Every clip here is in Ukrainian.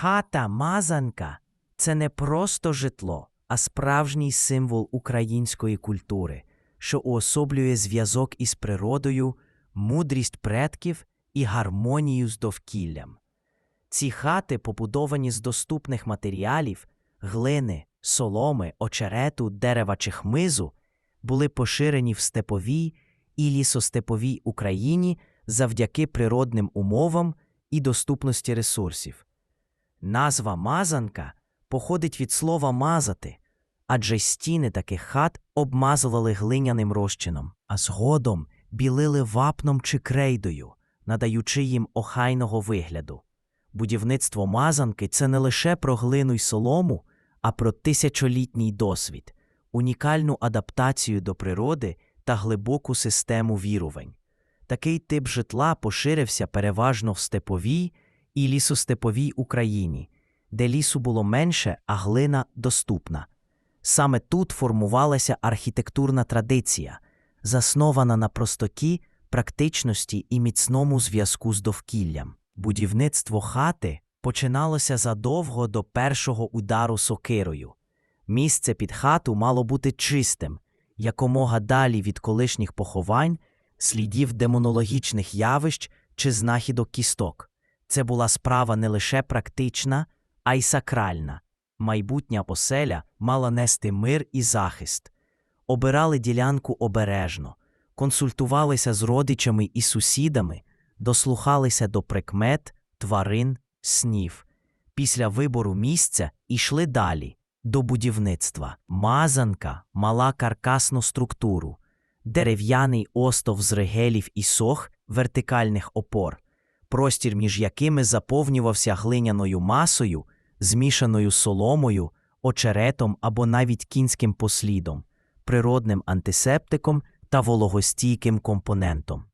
Хата мазанка це не просто житло, а справжній символ української культури, що уособлює зв'язок із природою, мудрість предків і гармонію з довкіллям. Ці хати побудовані з доступних матеріалів глини, соломи, очерету, дерева чи хмизу, були поширені в степовій і лісостеповій Україні завдяки природним умовам і доступності ресурсів. Назва мазанка походить від слова мазати, адже стіни таких хат обмазували глиняним розчином, а згодом білили вапном чи крейдою, надаючи їм охайного вигляду. Будівництво мазанки це не лише про глину й солому, а про тисячолітній досвід, унікальну адаптацію до природи та глибоку систему вірувань. Такий тип житла поширився переважно в степовій і лісостеповій Україні, де лісу було менше, а глина доступна. Саме тут формувалася архітектурна традиція, заснована на простоті, практичності і міцному зв'язку з довкіллям. Будівництво хати починалося задовго до першого удару сокирою. Місце під хату мало бути чистим, якомога далі від колишніх поховань, слідів демонологічних явищ чи знахідок кісток. Це була справа не лише практична, а й сакральна. Майбутня оселя мала нести мир і захист. Обирали ділянку обережно, консультувалися з родичами і сусідами, дослухалися до прикмет, тварин, снів. Після вибору місця йшли далі до будівництва. Мазанка мала каркасну структуру, дерев'яний остов з ригелів і сох вертикальних опор, простір між якими заповнювався глиняною масою, змішаною соломою, очеретом або навіть кінським послідом, природним антисептиком та вологостійким компонентом.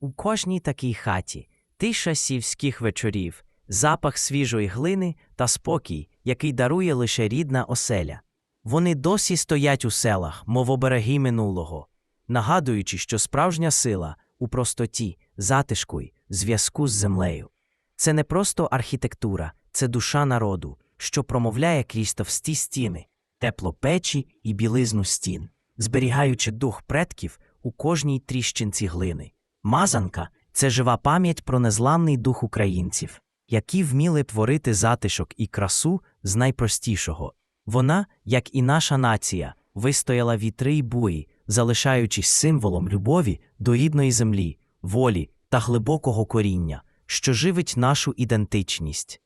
У кожній такій хаті тиша сільських вечорів, запах свіжої глини та спокій, який дарує лише рідна оселя. Вони досі стоять у селах, мов обереги минулого, нагадуючи, що справжня сила у простоті, затишку й зв'язку з землею. Це не просто архітектура, це душа народу, що промовляє крізь товсті стіни, тепло печі і білизну стін, зберігаючи дух предків у кожній тріщинці глини. Мазанка це жива пам'ять про незламний дух українців, які вміли творити затишок і красу з найпростішого. Вона, як і наша нація, вистояла вітри й буї, залишаючись символом любові до рідної землі, волі та глибокого коріння, що живить нашу ідентичність.